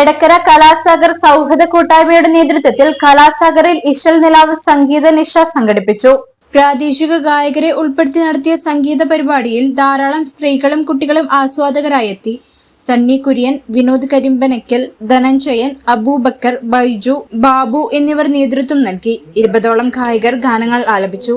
Edakkara Kalasagar സൗഹൃദ കൂട്ടായ്മയുടെ നേതൃത്വത്തിൽ കലാസാഗറിൽ ഇഷൽ നിലാവ് സംഗീത നിശ സംഘടിപ്പിച്ചു. പ്രാദേശിക ഗായകരെ ഉൾപ്പെടുത്തി നടത്തിയ സംഗീത പരിപാടിയിൽ ധാരാളം സ്ത്രീകളും കുട്ടികളും ആസ്വാദകരായെത്തി. സണ്ണി കുര്യൻ വിനോദ് കരിമ്പനക്കൽ ധനഞ്ജയൻ അബൂബക്കർ ബൈജു ബാബു എന്നിവർ നേതൃത്വം നൽകി. ഇരുപതോളം ഗായകർ ഗാനങ്ങൾ ആലപിച്ചു.